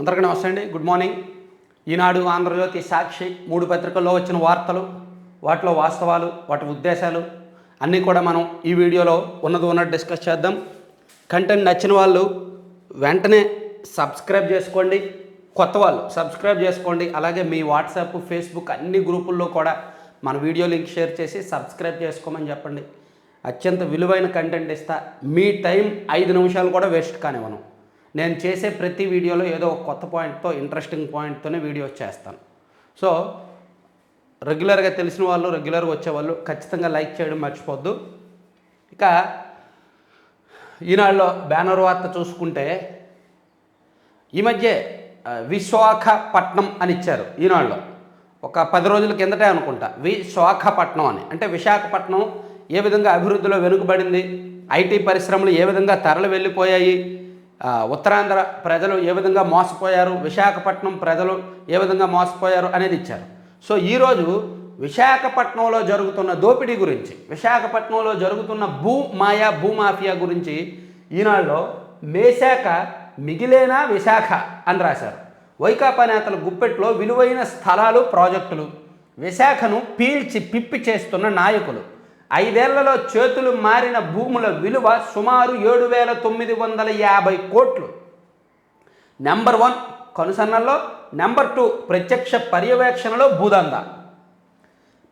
అందరికీ నమస్తే అండి. గుడ్ మార్నింగ్ ఈనాడు ఆంధ్రజ్యోతి సాక్షి మూడు పత్రికల్లో వచ్చిన వార్తలు వాటిలో వాస్తవాలు వాటి ఉద్దేశాలు అన్నీ కూడా మనం ఈ వీడియోలో ఉన్నది ఉన్నట్టు డిస్కస్ చేద్దాం. కంటెంట్ నచ్చిన వాళ్ళు వెంటనే సబ్స్క్రైబ్ చేసుకోండి. కొత్త వాళ్ళు సబ్స్క్రైబ్ చేసుకోండి. అలాగే మీ వాట్సాప్ ఫేస్బుక్ అన్ని గ్రూపుల్లో కూడా మన వీడియో లింక్ షేర్ చేసి సబ్స్క్రైబ్ చేసుకోమని చెప్పండి. అత్యంత విలువైన కంటెంట్ ఇస్తా. మీ టైం ఐదు నిమిషాలు కూడా వేస్ట్ కానివ్వను. నేను చేసే ప్రతి వీడియోలో ఏదో ఒక కొత్త పాయింట్తో ఇంట్రెస్టింగ్ పాయింట్తోనే వీడియో చేస్తాను. సో రెగ్యులర్గా తెలిసిన వాళ్ళు రెగ్యులర్గా వచ్చేవాళ్ళు ఖచ్చితంగా లైక్ చేయడం మర్చిపోద్దు. ఇక ఈనాడులో బ్యానర్ వార్త చూసుకుంటే ఈ మధ్య విశాఖపట్నం అని ఇచ్చారు ఈనాడులో. ఒక పది రోజుల కిందటే అనుకుంటా. విశాఖపట్నం అని. అంటే విశాఖపట్నం ఏ విధంగా అభివృద్ధిలో వెనుకబడింది? ఐటీ పరిశ్రమలు ఏ విధంగా తరలి వెళ్ళిపోయాయి? ఉత్తరాంధ్ర ప్రజలు ఏ విధంగా మోసపోయారు విశాఖపట్నం ప్రజలు ఏ విధంగా మోసపోయారు అనేది ఇచ్చారు. సో ఈరోజు విశాఖపట్నంలో జరుగుతున్న దోపిడీ గురించి విశాఖపట్నంలో జరుగుతున్న భూ మాయా భూమాఫియా గురించి ఈనాడులో మేశాఖ మిగిలేనా విశాఖ అని రాశారు. వైకాపా నేతల గుప్పెట్లో విలువైన స్థలాలు ప్రాజెక్టులు విశాఖను పీల్చి పిప్పి చేస్తున్న నాయకులు. ఐదేళ్ళలో చేతులు మారిన భూముల విలువ సుమారు ఏడు వేల తొమ్మిది వందల యాభై కోట్లు. నెంబర్ వన్ కనుసన్నల్లో నెంబర్ టూ ప్రత్యక్ష పర్యవేక్షణలో భూదందా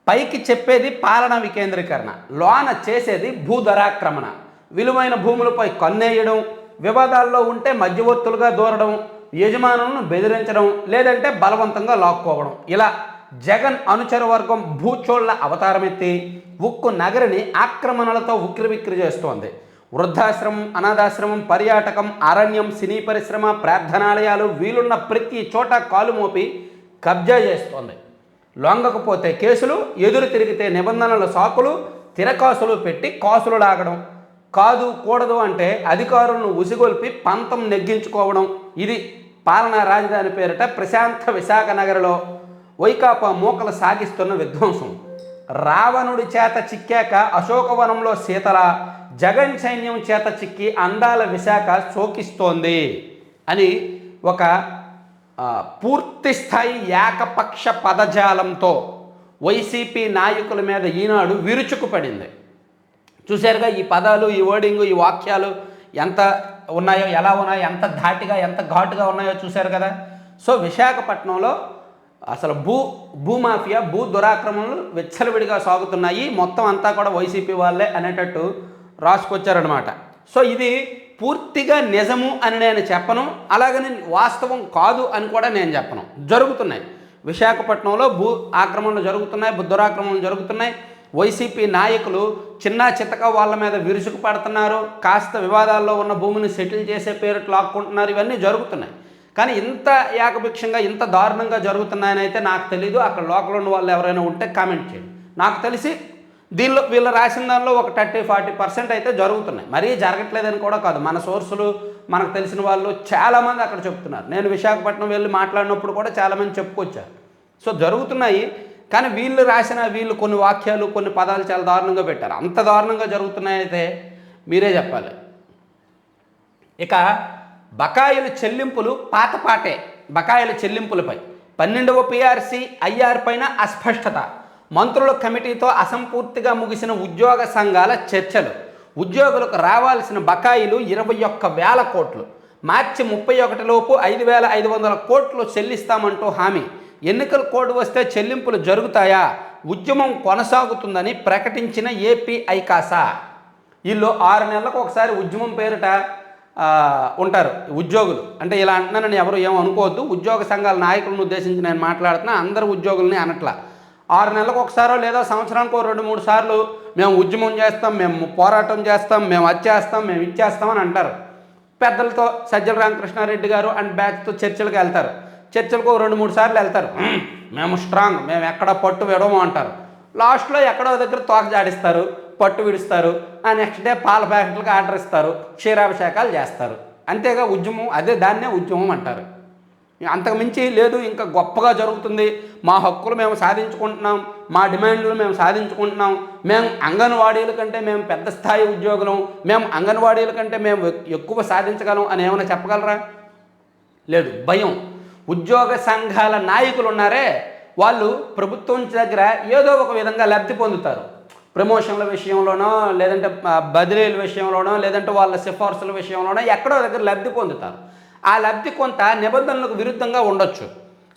పైకి చెప్పేది పాలన వికేంద్రీకరణ లోన చేసేది భూధరాక్రమణ విలువైన భూములపై కన్నేయడం వివాదాల్లో ఉంటే మధ్యవర్తులుగా దూరడం యజమానులను బెదిరించడం లేదంటే బలవంతంగా లాక్కోవడం. ఇలా జగన్ అనుచర వర్గం భూచోళ్ళ అవతారమెత్తి ఉక్కు నగరిని ఆక్రమణలతో ఉక్కిరిబిక్కిరి చేస్తోంది. వృద్ధాశ్రమం అనాథాశ్రమం పర్యాటకం అరణ్యం సినీ పరిశ్రమ ప్రార్థనాలయాలు వీలున్న ప్రతి చోట కాలు మోపి కబ్జా చేస్తోంది. లొంగకపోతే కేసులు ఎదురు తిరిగితే నిబంధనల సాకులు తిరకాసులు పెట్టి కాసులు లాగడం. కాదు కూడదు అంటే అధికారులను ఉసిగొల్పి పంతం నెగ్గించుకోవడం. ఇది పాలనా రాజధాని పేరిట ప్రశాంత విశాఖ నగరిలో వైకాపా మూకలు సాగిస్తున్న విధ్వంసం. రావణుడి చేత చిక్కాక అశోకవనంలో సీతల జగన్ సైన్యం చేత చిక్కి అందాల విశాఖ శోకిస్తోంది అని ఒక పూర్తిస్థాయి పూర్తి స్థాయి ఏకపక్ష పదజాలంతో వైసీపీ నాయకుల మీద ఈనాడు విరుచుకుపడింది. చూశారుగా ఈ పదాలు ఈ వర్డింగ్ ఈ వాక్యాలు ఎంత ఉన్నాయో ఎలా ఉన్నాయో ఎంత ధాటిగా ఎంత ఘాటుగా ఉన్నాయో చూశారు కదా. సో విశాఖపట్నంలో అసలు భూ భూమాఫియా భూ దురాక్రమణలు విచ్చలవిడిగా సాగుతున్నాయి. మొత్తం అంతా కూడా వైసీపీ వాళ్ళే అనేటట్టు రాసుకొచ్చారనమాట సో ఇది పూర్తిగా నిజము అని నేను చెప్పను. అలాగని వాస్తవం కాదు అని కూడా నేను చెప్పను. జరుగుతున్నాయి. విశాఖపట్నంలో భూ ఆక్రమణలు జరుగుతున్నాయి భూ దురాక్రమణలు జరుగుతున్నాయి. వైసీపీ నాయకులు చిన్న చితక వాళ్ళ మీద విరుచుకు పడుతున్నారు. కాస్త వివాదాల్లో ఉన్న భూమిని సెటిల్ చేసే పేరు లాక్కుంటున్నారు. ఇవన్నీ జరుగుతున్నాయి. కానీ ఇంత ఏకభిక్షంగా ఇంత దారుణంగా జరుగుతున్నాయని అయితే నాకు తెలీదు. అక్కడ లోకల్ ఉన్న వాళ్ళు ఎవరైనా ఉంటే కామెంట్ చేయండి. నాకు తెలిసి దీనిలో వీళ్ళు రాసిన దానిలో ఒక థర్టీ ఫార్టీ పర్సెంట్ అయితే జరుగుతున్నాయి. మరీ జరగట్లేదని కూడా కాదు. మన సోర్సులు మనకు తెలిసిన వాళ్ళు చాలామంది అక్కడ చెప్తున్నారు. నేను విశాఖపట్నం వెళ్ళి మాట్లాడినప్పుడు కూడా చాలామంది చెప్పుకొచ్చారు. సో జరుగుతున్నాయి. కానీ వీళ్ళు రాసిన వీళ్ళు కొన్ని వాక్యాలు కొన్ని పదాలు చాలా దారుణంగా పెట్టారు. అంత దారుణంగా జరుగుతున్నాయి అయితే మీరే చెప్పాలి. ఇక బకాయిల చెల్లింపులు పాతపాటే బకాయిల చెల్లింపులపై. పన్నెండవ పీఆర్సీ ఐఆర్ పైన అస్పష్టత. మంత్రుల కమిటీతో అసంపూర్తిగా ముగిసిన ఉద్యోగ సంఘాల చర్చలు. ఉద్యోగులకు రావాల్సిన బకాయిలు ఇరవై ఒక్క వేల కోట్లు. మార్చి ముప్పై ఒకటిలోపు ఐదు వేల ఐదు వందల కోట్లు చెల్లిస్తామంటూ హామీ. ఎన్నికల కోడ్ వస్తే చెల్లింపులు జరుగుతాయా? ఉద్యమం కొనసాగుతుందని ప్రకటించిన ఏపీ ఐకాసా. వీళ్ళు ఆరు నెలలకు ఒకసారి ఉద్యమం పేరిట ఉంటారు ఉద్యోగులు. అంటే ఇలా అంటున్నానని ఎవరు ఏమో అనుకోవద్దు. ఉద్యోగ సంఘాల నాయకులను ఉద్దేశించి నేను మాట్లాడుతున్నా. అందరు ఉద్యోగుల్ని అనట్లా. ఆరు నెలలకు ఒకసారో లేదా సంవత్సరానికి రెండు మూడు సార్లు మేము ఉద్యమం చేస్తాం మేము పోరాటం చేస్తాం మేము అది చేస్తాం మేము ఇచ్చేస్తాం అని అంటారు. పెద్దలతో సజ్జల రామకృష్ణారెడ్డి గారు అండ్ బ్యాచ్తో చర్చలకు వెళ్తారు. చర్చలకు రెండు మూడు సార్లు వెళ్తారు. మేము స్ట్రాంగ్ మేము ఎక్కడ పట్టు విడవము అంటారు. లాస్ట్లో ఎక్కడో దగ్గర తోక జాడిస్తారు పట్టు విడుస్తారు ఆ నెక్స్ట్ డే పాల ప్యాకెట్లకు ఆర్డర్ ఇస్తారు క్షీరాభిషేకాలు చేస్తారు. అంతేగా ఉద్యమం అదే దాన్నే ఉద్యమం అంటారు. అంతకుమించి లేదు ఇంకా గొప్పగా జరుగుతుంది. మా హక్కులు మేము సాధించుకుంటున్నాం మా డిమాండ్లు మేము సాధించుకుంటున్నాం. మేము అంగన్వాడీల కంటే మేము పెద్ద స్థాయి ఉద్యోగులం మేము అంగన్వాడీల కంటే మేము ఎక్కువ సాధించగలం అని ఏమైనా చెప్పగలరా? లేదు భయం. ఉద్యోగ సంఘాల నాయకులు ఉన్నారే వాళ్ళు ప్రభుత్వం దగ్గర ఏదో ఒక విధంగా లబ్ధి పొందుతారు. ప్రమోషన్ల విషయంలోనో లేదంటే బదిలీల విషయంలోనో లేదంటే వాళ్ళ సిఫార్సుల విషయంలోనో ఎక్కడో దగ్గర లబ్ధి పొందుతారు. ఆ లబ్ధి కొంత నిబంధనలకు విరుద్ధంగా ఉండొచ్చు.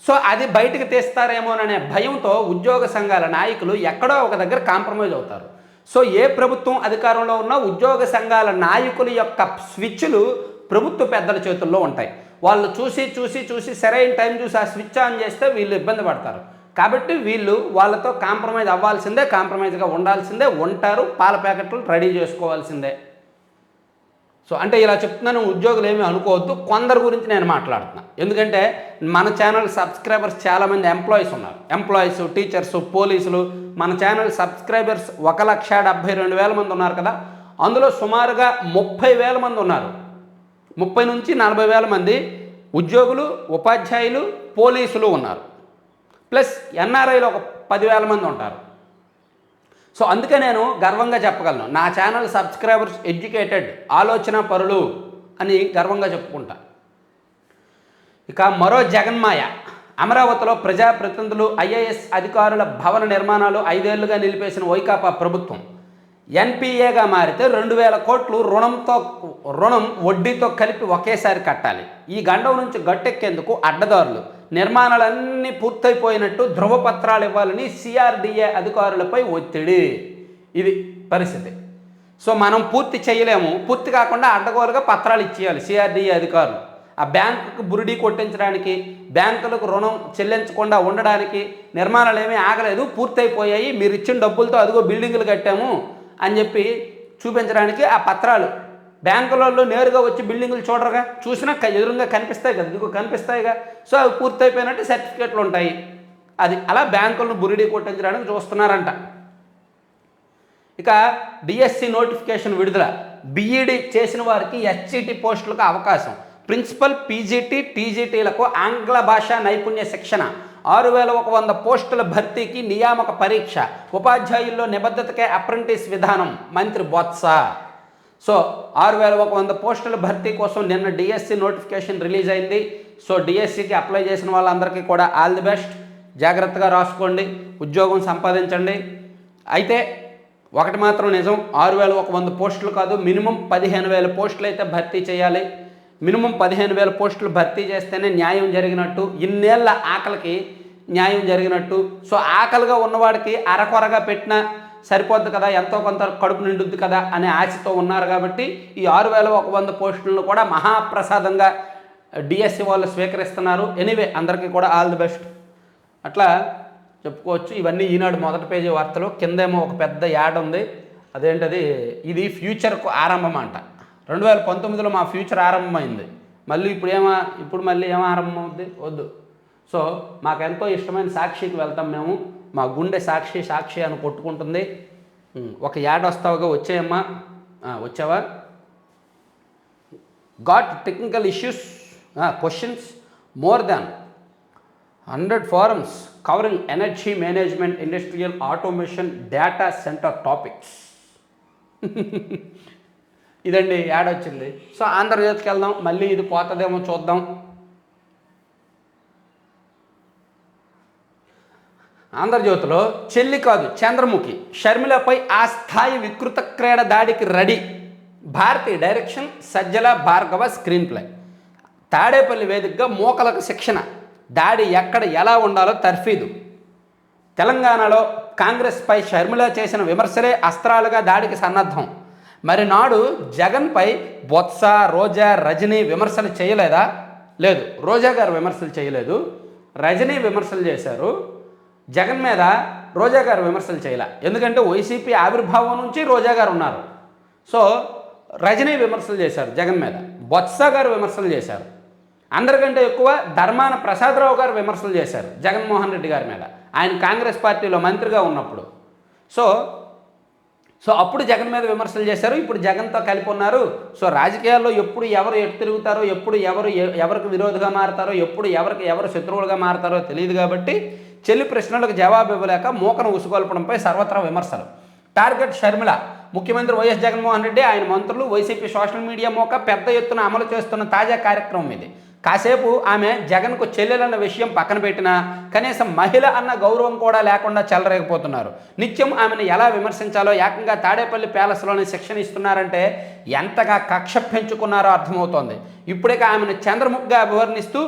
సో అది బయటకు తీస్తారేమోననే భయంతో ఉద్యోగ సంఘాల నాయకులు ఎక్కడో ఒక దగ్గర కాంప్రమైజ్ అవుతారు. సో ఏ ప్రభుత్వం అధికారంలో ఉన్నా ఉద్యోగ సంఘాల నాయకుల యొక్క స్విచ్లు ప్రభుత్వ పెద్దల చేతుల్లో ఉంటాయి. వాళ్ళు చూసి చూసి చూసి సరైన టైం చూసి ఆ స్విచ్ ఆన్ చేస్తే వీళ్ళు ఇబ్బంది పడతారు. కాబట్టి వీళ్ళు వాళ్ళతో కాంప్రమైజ్ అవ్వాల్సిందే కాంప్రమైజ్గా ఉండాల్సిందే ఉంటారు పాల ప్యాకెట్లు రెడీ చేసుకోవాల్సిందే. సో అంటే ఇలా చెప్తున్నాను ఉద్యోగులు ఏమీ అనుకోవద్దు కొందరు గురించి నేను మాట్లాడుతున్నా. ఎందుకంటే మన ఛానల్ సబ్స్క్రైబర్స్ చాలామంది ఎంప్లాయీస్ ఉన్నారు. ఎంప్లాయీస్ టీచర్స్ పోలీసులు మన ఛానల్ సబ్స్క్రైబర్స్ ఒక లక్ష డెబ్భై రెండు వేల మంది ఉన్నారు కదా. అందులో సుమారుగా ముప్పై వేల మంది ఉన్నారు. ముప్పై నుంచి నలభై వేల మంది ఉద్యోగులు ఉపాధ్యాయులు పోలీసులు ఉన్నారు. ప్లస్ ఎన్ఆర్ఐలు ఒక పదివేల మంది ఉంటారు. సో అందుకే నేను గర్వంగా చెప్పగలను. నా ఛానల్ సబ్స్క్రైబర్స్ ఎడ్యుకేటెడ్ ఆలోచన పరులు అని గర్వంగా చెప్పుకుంటా. ఇక మరో జగన్మాయ. అమరావతిలో ప్రజాప్రతినిధులు ఐఏఎస్ అధికారుల భవన నిర్మాణాలు ఐదేళ్ళుగా నిలిపేసిన వైకాపా ప్రభుత్వం. ఎన్పిఏగా మారితే రెండు వేల కోట్లు రుణంతో రుణం వడ్డీతో కలిపి ఒకేసారి కట్టాలి. ఈ గండం నుంచి గట్టెక్కేందుకు అడ్డదారులు. నిర్మాణాలన్నీ పూర్తయిపోయినట్టు ధృవపత్రాలు ఇవ్వాలని సిఆర్డిఏ అధికారులపై ఒత్తిడి. ఇది పరిస్థితి. సో మనం పూర్తి చేయలేము. పూర్తి కాకుండా అడ్డగోలుగా పత్రాలు ఇచ్చేయాలి సిఆర్డిఏ అధికారులు. ఆ బ్యాంకుకు బురిడి కొట్టించడానికి బ్యాంకులకు రుణం చెల్లించకుండా ఉండడానికి నిర్మాణాలు ఏమీ ఆగలేదు. పూర్తయిపోయాయి. మీరు ఇచ్చిన డబ్బులతో అదిగో బిల్డింగులు కట్టాము. అని చెప్పి చూపించడానికి ఆ పత్రాలు. బ్యాంకులలో నేరుగా వచ్చి బిల్డింగులు చూడరుగా. చూసినా ఎదురుగా కనిపిస్తాయి కదా ఇదిగో కనిపిస్తాయిగా. సో అవి పూర్తయిపోయినట్టు సర్టిఫికేట్లు ఉంటాయి. అది అలా బ్యాంకులను బురిడి కొట్టించడానికి చూస్తున్నారంట. ఇక డిఎస్సి నోటిఫికేషన్ విడుదల. బీఈడి చేసిన వారికి ఎస్సిటి పోస్టులకు అవకాశం. ప్రిన్సిపల్ పీజీటీ టీజీటీలకు ఆంగ్ల భాషా నైపుణ్య శిక్షణ. ఆరు వేల ఒక వంద పోస్టుల భర్తీకి నియామక పరీక్ష. ఉపాధ్యాయుల్లో నిబద్ధతకే అప్రెంటిస్ విధానం. మంత్రి బొత్స. సో ఆరు వేల ఒక వంద పోస్టుల భర్తీ కోసం నిన్న డిఎస్సి నోటిఫికేషన్ రిలీజ్ అయింది. సో డిఎస్సికి అప్లై చేసిన వాళ్ళందరికీ కూడా ఆల్ ది బెస్ట్. జాగ్రత్తగా రాసుకోండి. ఉద్యోగం సంపాదించండి. అయితే ఒకటి మాత్రం నిజం. ఆరు వేల ఒక వంద పోస్టులు కాదు మినిమం పదిహేను వేల పోస్టులు అయితే భర్తీ చేయాలి. మినిమం పదిహేను వేల పోస్టులు భర్తీ చేస్తేనే న్యాయం జరిగినట్టు ఇన్నేళ్ళ ఆకలికి న్యాయం జరిగినట్టు. సో ఆకలిగా ఉన్నవాడికి అరకొరగా పెట్టినా సరిపోద్ది కదా ఎంతో కొంత కడుపు నిండుద్ది కదా అనే ఆశతో ఉన్నారు కాబట్టి ఈ ఆరు వేల ఒక వంద పోస్టులను కూడా మహాప్రసాదంగా డిఎస్సి వాళ్ళు స్వీకరిస్తున్నారు. ఎనీవే అందరికీ కూడా ఆల్ ది బెస్ట్. అట్లా చెప్పుకోవచ్చు. ఇవన్నీ ఈనాడు మొదటి పేజీ వార్తలు. కిందేమో ఒక పెద్ద యాడ్ ఉంది. అదేంటది? ఇది ఫ్యూచర్కు ఆరంభం అంట. రెండు వేల పంతొమ్మిదిలో మా ఫ్యూచర్ ఆరంభమైంది. మళ్ళీ ఇప్పుడు ఏమా ఇప్పుడు మళ్ళీ ఏం ఆరంభం అవుద్ది వద్దు. సో మాకెంతో ఇష్టమైన సాక్షికి వెళ్తాం మేము. మా గుండె సాక్షి సాక్షి అని కొట్టుకుంటుంది. ఒక యాడ్ వస్తావుగా వచ్చాయమ్మా. వచ్చావా? Got technical issues questions more than hundred forms covering energy management industrial automation data centre topics. ఇదండి యాడ్ వచ్చింది. సో ఆంధ్రజ్యోతికి వెళ్దాం మళ్ళీ ఇది పోతుందేమో చూద్దాం. ఆంధ్రజ్యోతిలో చెల్లి కాదు చంద్రముఖి. షర్మిలపై ఆ స్థాయి వికృత క్రీడ దాడికి ready. Bharathi direction Sajjala Bhargava screenplay. Tadepalli వేదికగా మోకలకు శిక్షణ. దాడి ఎక్కడ ఎలా ఉండాలో తర్ఫీదు. తెలంగాణలో కాంగ్రెస్పై షర్మిల చేసిన విమర్శలే అస్త్రాలుగా దాడికి సన్నద్ధం. మరి నాడు జగన్పై బొత్స రోజా రజనీ విమర్శలు చేయలేదా? లేదు. రోజా గారు విమర్శలు చేయలేదు. రజనీ విమర్శలు చేశారు. జగన్ మీద రోజా గారు విమర్శలు చేయలే. ఎందుకంటే వైసీపీ ఆవిర్భావం నుంచి రోజా గారు ఉన్నారు. సో రజనీ విమర్శలు చేశారు జగన్ మీద. బొత్స గారు విమర్శలు చేశారు. అందరికంటే ఎక్కువ ధర్మాన ప్రసాదరావు గారు విమర్శలు చేశారు జగన్మోహన్ రెడ్డి గారి మీద. ఆయన కాంగ్రెస్ పార్టీలో మంత్రిగా ఉన్నప్పుడు. సో సో అప్పుడు జగన్ మీద విమర్శలు చేశారు ఇప్పుడు జగన్తో కలిపి ఉన్నారు. సో రాజకీయాల్లో ఎప్పుడు ఎవరు ఎటు తిరుగుతారో ఎప్పుడు ఎవరు ఎ- ఎవరికి విరోధిగా మారతారో ఎప్పుడు ఎవరికి ఎవరు శత్రువులుగా మారతారో తెలియదు కాబట్టి చెల్లి ప్రశ్నలకు జవాబు ఇవ్వలేక మూకను ఉసుగొల్పడంపై సర్వత్రా విమర్శలు. టార్గెట్ షర్మిల ముఖ్యమంత్రి వైఎస్ జగన్మోహన్ రెడ్డి ఆయన మంత్రులు వైసీపీ సోషల్ మీడియా మోక పెద్ద ఎత్తున అమలు చేస్తున్న తాజా కార్యక్రమం ఇది. కాసేపు ఆమె జగన్కు చెల్లెలన్న విషయం పక్కన పెట్టినా కనీసం మహిళ అన్న గౌరవం కూడా లేకుండా చెలరేకపోతున్నారు నిత్యం ఆమెను ఎలా విమర్శించాలో ఏకంగా తాడేపల్లి ప్యాలెస్లోనే శిక్షణ ఇస్తున్నారంటే ఎంతగా కక్ష పెంచుకున్నారో అర్థమవుతోంది. ఇప్పుడే ఆమెను చంద్రముఖిగా అభివర్ణిస్తూ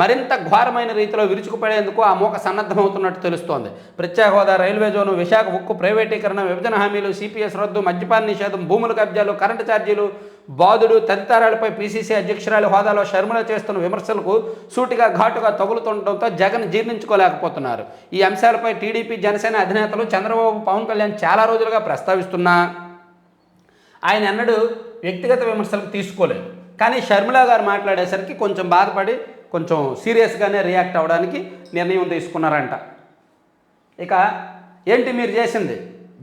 మరింత ఘోరమైన రీతిలో విరుచుకుపడేందుకు ఆ మూక సన్నద్ధమవుతున్నట్టు తెలుస్తోంది. ప్రత్యేక హోదా రైల్వే జోను విశాఖ ఉక్కు ప్రైవేటీకరణ విభజన హామీలు సిపిఎస్ రద్దు మద్యపాన నిషేధం భూముల కబ్జాలు కరెంటు ఛార్జీలు బాధుడు తదితరాలపై పీసీసీ అధ్యక్షురాలి హోదాలో షర్మిల చేస్తున్న విమర్శలకు సూటిగా ఘాటుగా తగులుతుండటంతో జగన్ జీర్ణించుకోలేకపోతున్నారు. ఈ అంశాలపై టీడీపీ జనసేన అధినేతలు చంద్రబాబు పవన్ కళ్యాణ్ చాలా రోజులుగా ప్రస్తావిస్తున్నా ఆయన ఎన్నడూ వ్యక్తిగత విమర్శలకు తీసుకోలేదు. కానీ షర్మిల గారు మాట్లాడేసరికి కొంచెం బాధపడి కొంచెం సీరియస్గానే రియాక్ట్ అవ్వడానికి నిర్ణయం తీసుకున్నారంట. ఇక ఏంటి మీరు చేసింది?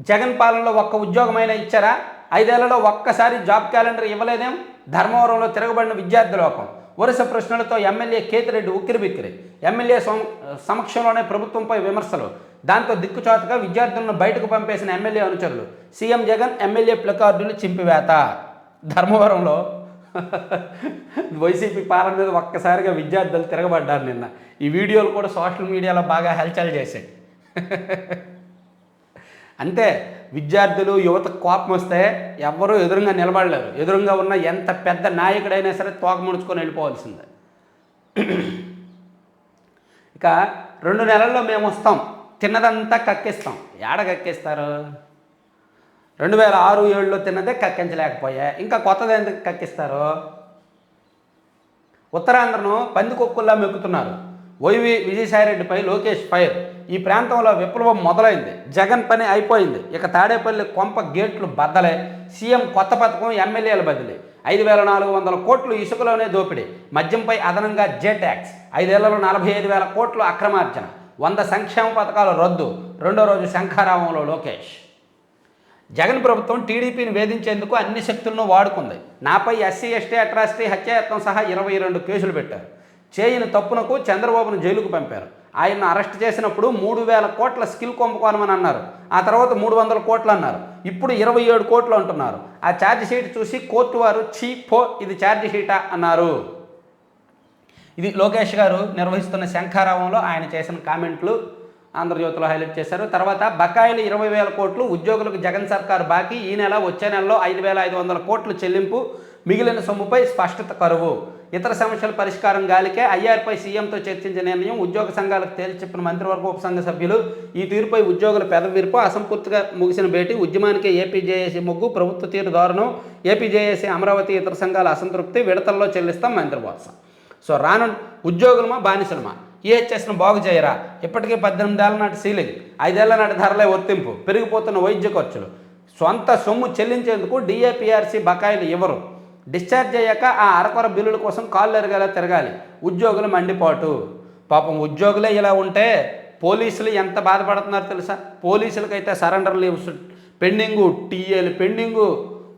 జగన్ పాలనలో ఒక్క ఉద్యోగమైనా ఇచ్చారా? ఐదేళ్ళలో ఒక్కసారి జాబ్ క్యాలెండర్ ఇవ్వలేదేం? ధర్మవరంలో తిరగబడిన విద్యార్థి లోకం వరుస ప్రశ్నలతో ఎమ్మెల్యే కేతిరెడ్డి ఉక్కిరిబిక్కిరి. ఎమ్మెల్యే సమక్షంలోనే ప్రభుత్వంపై విమర్శలు. దాంతో దిక్కుచాటుగా విద్యార్థులను బయటకు పంపేసిన ఎమ్మెల్యే అనుచరులు. సీఎం జగన్ ఎమ్మెల్యే ప్లకార్డులు చింపివేత. ధర్మవరంలో వైసీపీ పాలన మీద ఒక్కసారిగా విద్యార్థులు తిరగబడ్డారు నిన్న. ఈ వీడియోలు కూడా సోషల్ మీడియాలో బాగా హల్చల్ చేశాయి. అంతే విద్యార్థులు యువత కోపం వస్తే ఎవ్వరూ ఎదురుగా నిలబడలేరు. ఎదురుగా ఉన్న ఎంత పెద్ద నాయకుడైనా సరే తోక ముడుచుకొని వెళ్ళిపోవాల్సిందే. ఇక రెండు నెలల్లో మేము వస్తాం. తిన్నదంతా కక్కిస్తాం. ఏడ కక్కిస్తారు? రెండు వేల ఆరు ఏడులో తిన్నదే కక్కించలేకపోయా. ఇంకా కొత్తది ఎందుకు కక్కిస్తారు? ఉత్తరాంధ్రను పందికొక్కుల్లా మెక్కుతున్నారు. వైవి విజయసాయిరెడ్డిపై లోకేష్ ఫైర్. ఈ ప్రాంతంలో విప్లవం మొదలైంది. జగన్ పని అయిపోయింది. ఇక తాడేపల్లి కొంప గేట్లు బద్దలే. సీఎం కొత్త పథకం ఎమ్మెల్యేల బదిలీ. ఐదు వేల నాలుగు వందల కోట్లు ఇసుకలోనే దోపిడీ. మద్యంపై అదనంగా జే ట్యాక్స్ ఐదేళ్ళలో నలభై ఐదు వేల కోట్లు అక్రమార్జన. వంద సంక్షేమ పథకాలు రద్దు. రెండో రోజు శంఖారావంలో లోకేష్. జగన్ ప్రభుత్వం టీడీపీని వేధించేందుకు అన్ని శక్తులను వాడుకుంది. నాపై ఎస్సీ ఎస్టీ అట్రాసిటీ హత్యాయత్నం సహా ఇరవై రెండు కేసులు పెట్టారు. చేయని తప్పునకు చంద్రబాబును జైలుకు పంపారు. ఆయన్ను అరెస్ట్ చేసినప్పుడు మూడు వేల కోట్ల స్కిల్ కుంభకోణమని అన్నారు. ఆ తర్వాత మూడు వందల కోట్లు అన్నారు. ఇప్పుడు ఇరవై ఏడు కోట్లు అంటున్నారు. ఆ ఛార్జ్ షీట్ చూసి కోర్టు వారు చీ పో ఇది ఛార్జ్ షీటా అన్నారు. ఇది లోకేష్ గారు నిర్వహిస్తున్న శంఖారావంలో ఆయన చేసిన కామెంట్లు ఆంధ్రజ్యోతిలో హైలైట్ చేశారు. తర్వాత బకాయిలు ఇరవై వేల కోట్లు ఉద్యోగులకు జగన్ సర్కార్ బాకీ ఈ నెల వచ్చే నెలలో ఐదు వేల ఐదు వందల కోట్లు చెల్లింపు. మిగిలిన సొమ్ముపై స్పష్టత కరువు. ఇతర సమస్యల పరిష్కారం గాలికే ఐఆర్పై సీఎంతో చర్చించిన నిర్ణయం ఉద్యోగ సంఘాలకు తేల్చి చెప్పిన మంత్రివర్గ ఉపసంఘ సభ్యులు. ఈ తీరుపై ఉద్యోగుల పెదవిరుపు అసంపూర్తిగా ముగిసిన భేటీ ఉద్యమానికి ఏపీజేఏసీ మొగ్గు ప్రభుత్వ తీరు దారుణం. ఏపీజేఏసీ అమరావతి ఇతర సంఘాల అసంతృప్తి విడతల్లో చెల్లిస్తాం మంత్రి సో రాను ఉద్యోగులమా బానిసలమా? ఈహెచ్ఎస్ను బాగు చేయరా? ఇప్పటికే పద్దెనిమిదేళ్ళ నాటి సీలింగ్ ఐదేళ్ళ నాటి ధరలే ఒత్తింపు పెరిగిపోతున్న వైద్య ఖర్చులు. సొంత సొమ్ము చెల్లించేందుకు డిఏపిఆర్సీ బకాయిలు ఇవ్వరు. డిశ్చార్జ్ అయ్యాక ఆ అరకొర బిల్లుల కోసం కాళ్ళు ఎరగేలా తిరగాలి. ఉద్యోగులు మండిపాటు. పాపం ఉద్యోగులే ఇలా ఉంటే పోలీసులు ఎంత బాధపడుతున్నారో తెలుసా? పోలీసులకైతే సరెండర్ లీవ్స్ పెండింగు టీఏలు పెండింగు.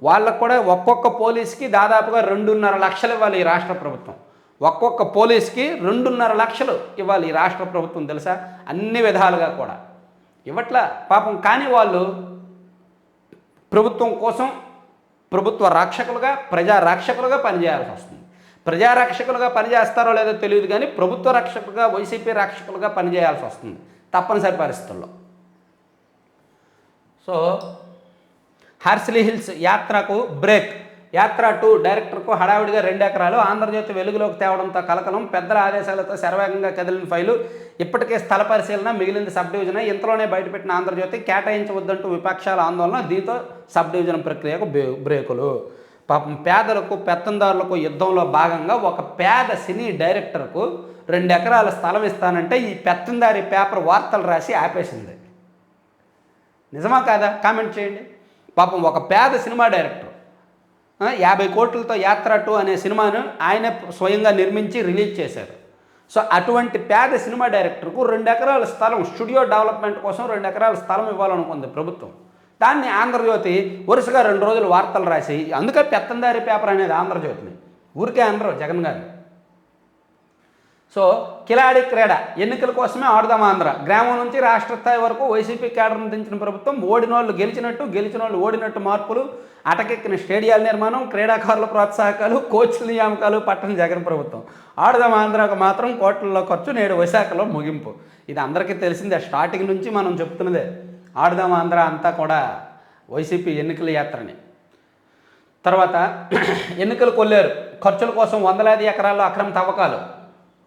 వాళ్ళకు కూడా ఒక్కొక్క పోలీస్కి దాదాపుగా రెండున్నర లక్షలు ఇవ్వాలి ఈ రాష్ట్ర ప్రభుత్వం. ఒక్కొక్క పోలీస్కి రెండున్నర లక్షలు ఇవ్వాలి ఈ రాష్ట్ర ప్రభుత్వం తెలుసా? అన్ని విధాలుగా కూడా. ఇవ్వట్లా? పాపం కానీ వాళ్ళు ప్రభుత్వం కోసం ప్రభుత్వ రక్షకులుగా ప్రజా రక్షకులుగా పనిచేయాల్సి వస్తుంది. ప్రజా రక్షకులుగా పనిచేస్తారో లేదో తెలియదు కానీ ప్రభుత్వ రక్షకులుగా వైసీపీ రక్షకులుగా పనిచేయాల్సి వస్తుంది తప్పనిసరి పరిస్థితుల్లో. సో హార్సిలీ హిల్స్ యాత్రకు బ్రేక్. యాత్ర టూ డైరెక్టర్కు హడావిడిగా రెండు ఎకరాలు ఆంధ్రజ్యోతి వెలుగులోకి తేవడంతో కలకలం పెద్దల ఆదేశాలతో శరవేగంగా కదిలిన ఫైలు ఇప్పటికే స్థల పరిశీలన మిగిలింది సబ్ డివిజన్ ఇంతలోనే బయటపెట్టిన ఆంధ్రజ్యోతి కేటాయించవద్దంటూ విపక్షాల ఆందోళన దీంతో సబ్ డివిజన్ ప్రక్రియకు బ్రేకులు. పాపం పేదలకు పెత్తందారులకు యుద్ధంలో భాగంగా ఒక పేద సినీ డైరెక్టర్కు రెండు ఎకరాల స్థలం ఇస్తానంటే ఈ పెత్తందారి పేపర్ వార్తలు రాసి ఆపేసింది. నిజమా కాదా? కామెంట్ చేయండి. పాపం ఒక పేద సినిమా డైరెక్టర్ యాభై కోట్లతో యాత్ర టూ అనే సినిమాను ఆయన స్వయంగా నిర్మించి రిలీజ్ చేశారు. సో అటువంటి పేద సినిమా డైరెక్టర్కు రెండు ఎకరాల స్థలం స్టూడియో డెవలప్మెంట్ కోసం రెండు ఎకరాల స్థలం ఇవ్వాలనుకుంది ప్రభుత్వం. దాన్ని ఆంధ్రజ్యోతి వరుసగా రెండు రోజులు వార్తలు రాసి అందుకే పెత్తందారి పేపర్ అనేది ఆంధ్రజ్యోతిని ఊరికే అనరు జగన్ గారు సో కిలాడి క్రీడ ఎన్నికల కోసమే ఆడుదాం ఆంధ్ర. గ్రామం నుంచి రాష్ట్ర స్థాయి వరకు వైసీపీ కేడర్ను దించిన ప్రభుత్వం ఓడిన వాళ్ళు గెలిచినట్టు గెలిచిన వాళ్ళు ఓడినట్టు మార్పులు అటకెక్కిన స్టేడియాల నిర్మాణం క్రీడాకారుల ప్రోత్సాహకాలు కోచ్ల నియామకాలు పట్టణ జగన్ ప్రభుత్వం. ఆడుదాం ఆంధ్రకు మాత్రం కోట్లలో ఖర్చు నేడు విశాఖలో ముగింపు. ఇది అందరికీ తెలిసిందే. స్టార్టింగ్ నుంచి మనం చెప్తున్నదే. ఆడుదాం ఆంధ్ర అంతా కూడా వైసీపీ ఎన్నికల యాత్రని. తర్వాత ఎన్నికలు కొల్లారు. ఖర్చుల కోసం వందలాది ఎకరాల్లో అక్రమ తవ్వకాలు.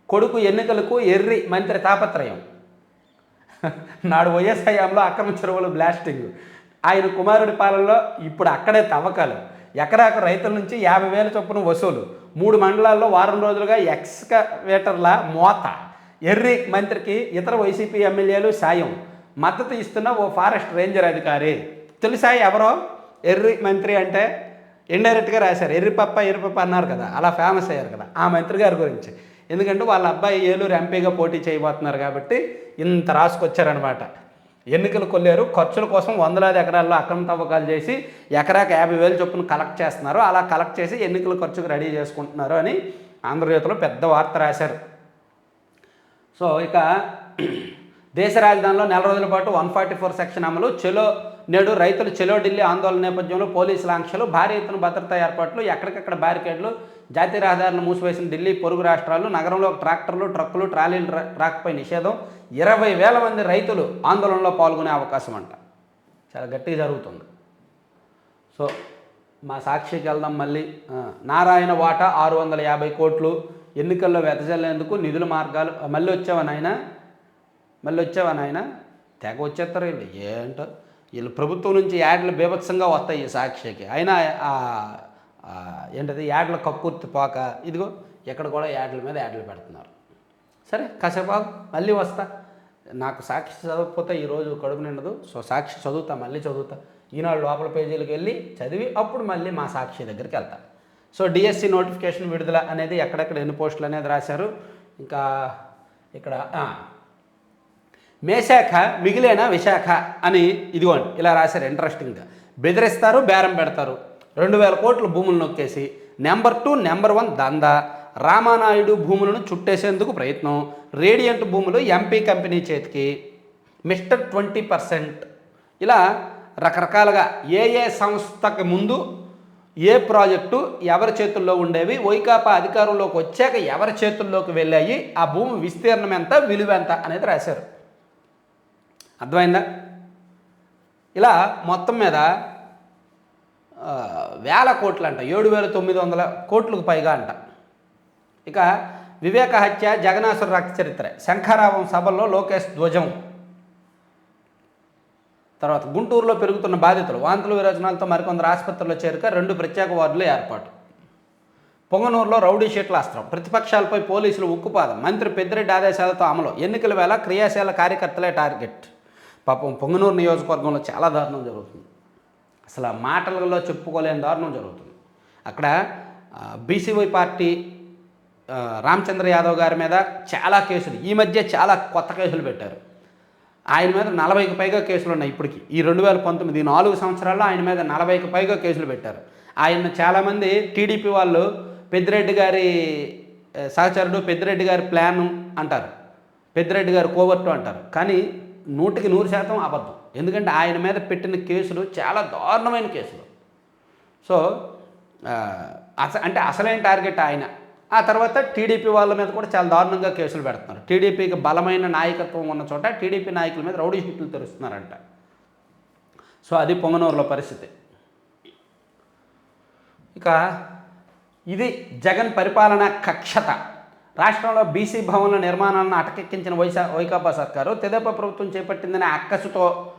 కొడుకు ఎన్నికలకు ఎర్రి మంత్రి తాపత్రయం. నాడు వైఎస్ హయాంలో అక్రమ చెరువులు బ్లాస్టింగ్ ఆయన కుమారుడి పాలనలో ఇప్పుడు అక్కడే తవ్వకాలు. ఎకరాకు రైతుల నుంచి యాభై వేల చొప్పున వసూలు. మూడు మండలాల్లో వారం రోజులుగా ఎక్స్కవేటర్ల మోత. ఎర్రి మంత్రికి ఇతర వైసీపీ ఎమ్మెల్యేలు సాయం. మద్దతు ఇస్తున్న ఓ ఫారెస్ట్ రేంజర్ అధికారి. తెలుసా ఎవరో? ఎర్రి మంత్రి అంటే ఇండైరెక్ట్గా రాశారు. ఎర్రిపప్ప ఎర్రిపప్ప అన్నారు కదా. అలా ఫేమస్ అయ్యారు కదా. ఆ మంత్రి గారి గురించి. ఎందుకంటే వాళ్ళ అబ్బాయి ఏలూరు ఎంపీగా పోటీ చేయబోతున్నారు కాబట్టి ఇంత రాసుకొచ్చారనమాట. ఎన్నికలు కొల్లారు ఖర్చుల కోసం వందలాది ఎకరాల్లో అక్రమ తవ్వకాలు చేసి ఎకరాకి యాభై వేలు చొప్పున కలెక్ట్ చేస్తున్నారు. అలా కలెక్ట్ చేసి ఎన్నికల ఖర్చుకు రెడీ చేసుకుంటున్నారు అని ఆంధ్రజ్యోతిలో పెద్ద వార్త రాశారు. సో ఇక దేశ రాజధానిలో నెల రోజుల పాటు వన్ ఫార్టీ ఫోర్ సెక్షన్ అమలు. చెలో నేడు రైతులు చెలో ఢిల్లీ ఆందోళన నేపథ్యంలో పోలీసుల ఆంక్షలు భారీ ఎత్తున భద్రతా ఏర్పాట్లు ఎక్కడికక్కడ బ్యారికేడ్లు జాతీయ రహదారులను మూసివేసిన ఢిల్లీ పొరుగు రాష్ట్రాలు నగరంలో ట్రాక్టర్లు ట్రక్కులు ట్రాలీలు ట్రా- ట్రాక్పై నిషేధం. ఇరవై వేల మంది రైతులు ఆందోళనలో పాల్గొనే అవకాశం అంట చాలా గట్టిగా జరుగుతుంది. సో మా సాక్షికి వెళ్దాం మళ్ళీ. నారాయణ వాటా ఆరు వందల యాభై కోట్లు ఎన్నికల్లో వెతజల్లేందుకు నిధుల మార్గాలు మళ్ళీ వచ్చావా నాయన? మళ్ళీ వచ్చావా నాయన? తెగ వచ్చేస్తారు వీళ్ళు. ఏంటో? వీళ్ళు ప్రభుత్వం నుంచి యాడ్లు బీభత్సంగా వస్తాయి ఈ సాక్షికి. అయినా ఏంటది? యాడ్ల కక్కుర్తి పోక ఇదిగో ఇక్కడ కూడా యాడ్ల మీద యాడ్లు పెడుతున్నారు. సరే కాసేపు మళ్ళీ వస్తా. నాకు సాక్షి చదవకపోతే ఈరోజు కడుపు నిండదు. సో సాక్షి చదువుతా మళ్ళీ చదువుతా. ఈనాడు లోపల పేజీలకు వెళ్ళి చదివి అప్పుడు మళ్ళీ మా సాక్షి దగ్గరికి వెళ్తా. సో డిఎస్సి నోటిఫికేషన్ విడుదల అనేది ఎక్కడెక్కడ ఎన్ని పోస్టులు అనేది రాశారు. ఇంకా ఇక్కడ మేశాఖ మిగిలిన విశాఖ అని ఇదిగోండి ఇలా రాశారు. ఇంట్రెస్టింగ్గా. బెదిరిస్తారు బేరం పెడతారు. రెండు వేల కోట్ల భూములు నొక్కేసి నెంబర్ టూ నెంబర్ వన్ దందా. రామానాయుడు భూములను చుట్టేసేందుకు ప్రయత్నం. రేడియంట్ భూములు ఎంపీ కంపెనీ చేతికి. Mister twenty percent. ఇలా రకరకాలుగా ఏ ఏ సంస్థకి ముందు ఏ ప్రాజెక్టు ఎవరి చేతుల్లో ఉండేవి వైకాపా అధికారంలోకి వచ్చాక ఎవరి చేతుల్లోకి వెళ్ళాయి ఆ భూమి విస్తీర్ణం ఎంత విలువ ఎంత అనేది రాశారు. అర్థమైందా? ఇలా మొత్తం మీద వేల కోట్లు అంట ఏడు వేల తొమ్మిది వందల కోట్లకు పైగా అంట. ఇక వివేక హత్య జగనాసుర రక్త చరిత్ర శంఖారావం సభల్లో లోకేష్ ధ్వజం. తర్వాత గుంటూరులో పెరుగుతున్న బాధితులు వాంతులు విరోచనాలతో మరికొందరు ఆసుపత్రిలో చేరిక రెండు ప్రత్యేక వార్డులు ఏర్పాటు. పొంగనూరులో రౌడీ షీట్ల అస్త్రం ప్రతిపక్షాలపై పోలీసులు ఉక్కుపాదం మంత్రి పెద్దిరెడ్డి ఆదేశాలతో అమలు ఎన్నికల వేళ క్రియాశీల కార్యకర్తలే టార్గెట్. పాపం పొంగనూరు నియోజకవర్గంలో చాలా దారుణం జరుగుతుంది. అసలు మాటలలో చెప్పుకోలేని దారుణం జరుగుతుంది. అక్కడ బీసీవై పార్టీ రామచంద్ర యాదవ్ గారి మీద చాలా కేసులు ఈ మధ్య చాలా కొత్త కేసులు పెట్టారు. ఆయన మీద నలభైకి పైగా కేసులు ఉన్నాయి ఇప్పటికి. ఈ రెండు వేల పంతొమ్మిది నాలుగు సంవత్సరాల్లో ఆయన మీద నలభైకి పైగా కేసులు పెట్టారు. ఆయన చాలామంది టీడీపీ వాళ్ళు పెద్దిరెడ్డి గారి సహచరుడు పెద్దిరెడ్డి గారి ప్లాన్ అంటారు. పెద్దిరెడ్డి గారు కోవర్టు అంటారు. కానీ నూటికి నూరు శాతం అబద్ధం. ఎందుకంటే ఆయన మీద పెట్టిన కేసులు చాలా దారుణమైన కేసులు. సో అస అంటే అసలైన టార్గెట్ ఆయన. ఆ తర్వాత టీడీపీ వాళ్ళ మీద కూడా చాలా దారుణంగా కేసులు పెడుతున్నారు. టీడీపీకి బలమైన నాయకత్వం ఉన్న చోట టీడీపీ నాయకుల మీద రౌడీ షీట్లు తెరుస్తున్నారంట. సో అది పొంగనూరులో పరిస్థితి. ఇక ఇది జగన్ పరిపాలన కక్షత. రాష్ట్రంలో బీసీ భవన్ల నిర్మాణాలను అటకెక్కించిన వైసా వైకాపా సర్కారు తెదేపా ప్రభుత్వం చేపట్టిందనే అక్కసుతో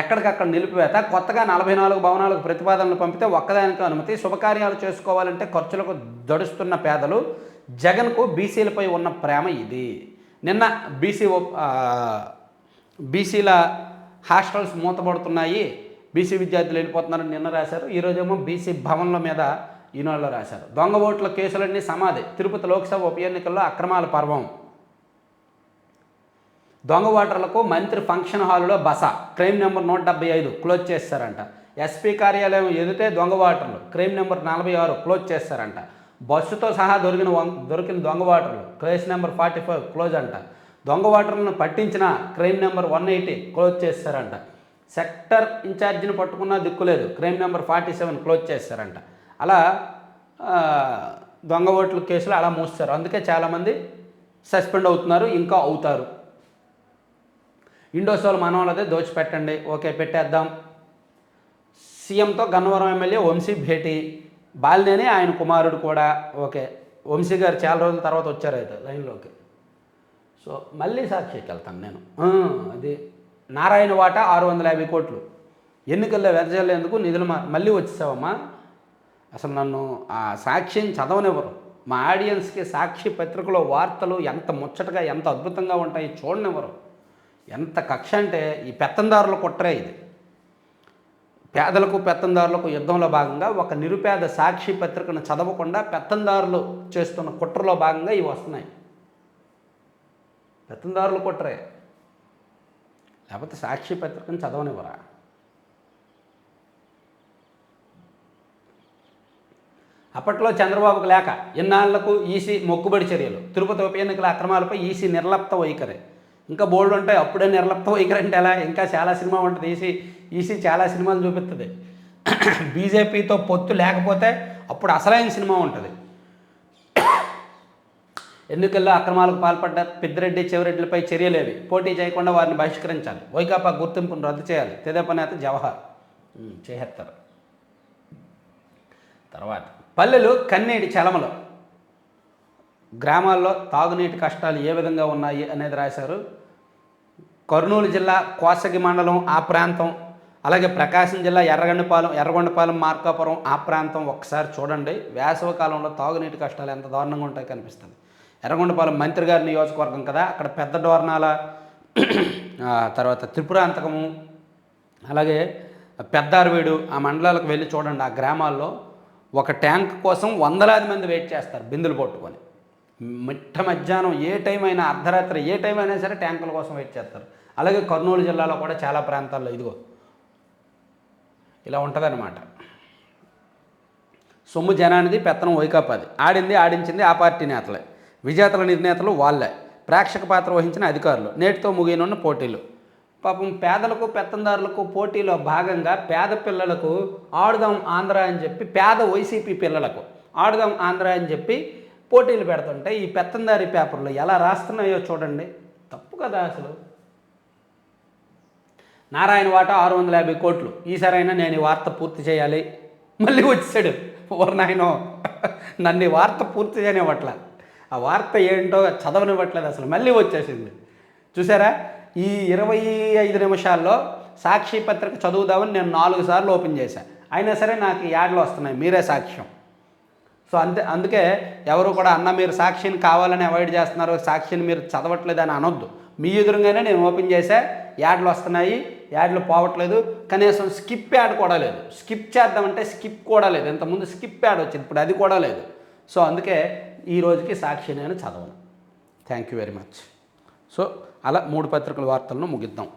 ఎక్కడికక్కడ నిలిపివేత కొత్తగా నలభై నాలుగు భవనాలకు ప్రతిపాదనలు పంపితే ఒక్కదానికి అనుమతి శుభకార్యాలు చేసుకోవాలంటే ఖర్చులకు దడుస్తున్న పేదలు జగన్కు బీసీలపై ఉన్న ప్రేమ ఇది. నిన్న బీసీ బీసీల హాస్టల్స్ మూతపడుతున్నాయి బీసీ విద్యార్థులు వెళ్ళిపోతున్నారని నిన్న రాశారు ఈరోజేమో బీసీ భవన్ల మీద ఈనాడులో రాశారు. దొంగ ఓట్ల కేసులన్నీ సమాధి తిరుపతి లోక్సభ ఉప ఎన్నికల్లో అక్రమాల పర్వం. దొంగ ఓటర్లకు మంత్రి ఫంక్షన్ హాల్లో బస. క్రైమ్ నెంబర్ నూట డెబ్బై ఐదు క్లోజ్ చేస్తారంట. ఎస్పీ కార్యాలయం ఎదుటే దొంగ ఓటర్లు క్రైమ్ నెంబర్ నలభై ఆరు క్లోజ్ చేస్తారంట. బస్సుతో సహా దొరికిన వం- దొరికిన దొంగ వాటర్లు కేసు నెంబర్ ఫార్టీ ఫైవ్ క్లోజ్ అంట. దొంగ వాటర్లను పట్టించిన crime number one eighty close చేస్తారంట. సెక్టర్ ఇన్ఛార్జిని పట్టుకున్నా దిక్కులేదు crime number forty seven close చేస్తారంట. అలా దొంగ ఓట్ల కేసులు అలా మూస్తారు. అందుకే చాలామంది సస్పెండ్ అవుతున్నారు ఇంకా అవుతారు. ఇండోసోల్ మనవాళ్ళదే దోచిపెట్టండి. ఓకే పెట్టేద్దాం. సీఎంతో గన్నవరం ఎమ్మెల్యే వంశీ భేటీ. బాలినేని ఆయన కుమారుడు కూడా. ఓకే వంశీ గారు చాలా రోజుల తర్వాత వచ్చారు అయితే లైన్లోకి. సో మళ్ళీ సాక్షికి వెళ్తాను నేను. అది నారాయణ వాటా ఆరు వందల యాభై కోట్లు. ఎన్నికల్లో వెదజల్లేందుకు నిధులు మా- మళ్ళీ వచ్చేసావమ్మా. అసలు నన్ను ఆ సాక్ష్యం చదవనివ్వరు. మా ఆడియన్స్కి సాక్షి పత్రికలో వార్తలు ఎంత ముచ్చటగా ఎంత అద్భుతంగా ఉంటాయి చూడనివ్వరు. ఎంత కక్ష అంటే ఈ పెత్తందారుల కుట్రే ఇది. పేదలకు పెత్తందారులకు యుద్ధంలో భాగంగా ఒక నిరుపేద సాక్షి పత్రికను చదవకుండా పెత్తందారులు చేస్తున్న కుట్రలో భాగంగా ఇవి వస్తున్నాయి. పెత్తందారులు కుట్రే. లేకపోతే సాక్షి పత్రికను చదవనివ్వరా? అప్పట్లో చంద్రబాబుకు లేక ఇన్నాళ్ళకు ఈసీ మొక్కుబడి చర్యలు. తిరుపతి ఉప ఎన్నికల అక్రమాలపై ఈసీ నిర్లప్త వైఖరి. ఇంకా బోల్డ్ ఉంటాయి. అప్పుడే నిర్లప్త వైఖరి ఎలా? ఇంకా చాలా సినిమా ఉంటుంది. ఈసీ ఈసీ చాలా సినిమాలు చూపిస్తుంది బీజేపీతో పొత్తు లేకపోతే అప్పుడు అసలైన సినిమా ఉంటుంది. ఎన్నికల్లో అక్రమాలకు పాల్పడ్డ పెద్దిరెడ్డి చెవిరెడ్డిలపై చర్యలేవి. పోటీ చేయకుండా వారిని బహిష్కరించాలి. వైకాపా గుర్తింపును రద్దు చేయాలి. తెదేపా నేత జవహర్. చేసేస్తారు తర్వాత పల్లెలు కన్నీటి చలమలు. గ్రామాల్లో తాగునీటి కష్టాలు ఏ విధంగా ఉన్నాయి అనేది రాశారు. కర్నూలు జిల్లా కోసగి మండలం ఆ ప్రాంతం అలాగే ప్రకాశం జిల్లా ఎర్రగొండపాలెం ఎర్రగొండపాలెం మార్కాపురం ఆ ప్రాంతం ఒకసారి చూడండి. వేసవి కాలంలో తాగునీటి కష్టాలు ఎంత దారుణంగా ఉంటాయో కనిపిస్తుంది. ఎర్రగొండపాలెం మంత్రి గారి నియోజకవర్గం కదా అక్కడ పెద్ద డోర్నాల తర్వాత తర్వాత త్రిపురాంతకము అలాగే పెద్దారవీడు ఆ మండలాలకు వెళ్ళి చూడండి. ఆ గ్రామాల్లో ఒక ట్యాంక్ కోసం వందలాది మంది వెయిట్ చేస్తారు బిందులు పట్టుకొని. మిట్ట మధ్యాహ్నం ఏ టైం అయినా అర్ధరాత్రి ఏ టైం అయినా సరే ట్యాంకుల కోసం వెయిట్ చేస్తారు. అలాగే కర్నూలు జిల్లాలో కూడా చాలా ప్రాంతాల్లో ఇదిగో ఇలా ఉంటుందన్నమాట. సొమ్ము జనానిది పెత్తనం వైకాపాది. ఆడింది ఆడించింది ఆ పార్టీ నేతలే. విజేతల నిర్ణేతలు వాళ్ళే. ప్రేక్షక పాత్ర వహించిన అధికారులు. నేటితో ముగియనున్న పోటీలు. పాపం పేదలకు పెత్తందారులకు పోటీలో భాగంగా పేద పిల్లలకు ఆడుదాం ఆంధ్ర అని చెప్పి పేద వైసీపీ పిల్లలకు ఆడుదాం ఆంధ్ర అని చెప్పి పోటీలు పెడుతుంటే ఈ పెత్తందారి పేపర్లు ఎలా రాస్తున్నాయో చూడండి. తప్పు కదా అసలు. నారాయణ వాట ఆరు వందల యాభై కోట్లు. ఈసారైనా నేను ఈ వార్త పూర్తి చేయాలి. మళ్ళీ వచ్చాడు ఓర్ నాయనో నన్ను ఈ వార్త పూర్తి చేయనివ్వట్లే. ఆ వార్త ఏంటో చదవనివ్వట్లేదు అసలు. మళ్ళీ వచ్చేసింది. చూసారా? ఈ ఇరవై ఐదు నిమిషాల్లో సాక్షి పత్రిక చదువుదామని నేను నాలుగు సార్లు ఓపెన్ చేశాను అయినా సరే నాకు యాడ్లు వస్తున్నాయి. మీరే సాక్ష్యం. సో అంతే అందుకే ఎవరు కూడా అన్న మీరు సాక్షిని కావాలని అవాయిడ్ చేస్తున్నారు సాక్షిని మీరు చదవట్లేదు అని అనొద్దు. మీ ఎదురుగానే నేను ఓపెన్ చేసే యాడ్లు వస్తున్నాయి యాడ్లు పోవట్లేదు కనీసం స్కిప్ యాడ్ కూడా లేదు. స్కిప్ చేద్దామంటే స్కిప్ కూడా లేదు. ఇంతకుముందు స్కిప్ యాడ్ వచ్చింది ఇప్పుడు అది కూడా లేదు. సో అందుకే ఈ రోజుకి సాక్షి నేను చదవను. Thank you very much so అలా మూడు పత్రికల వార్తలను ముగిద్దాం.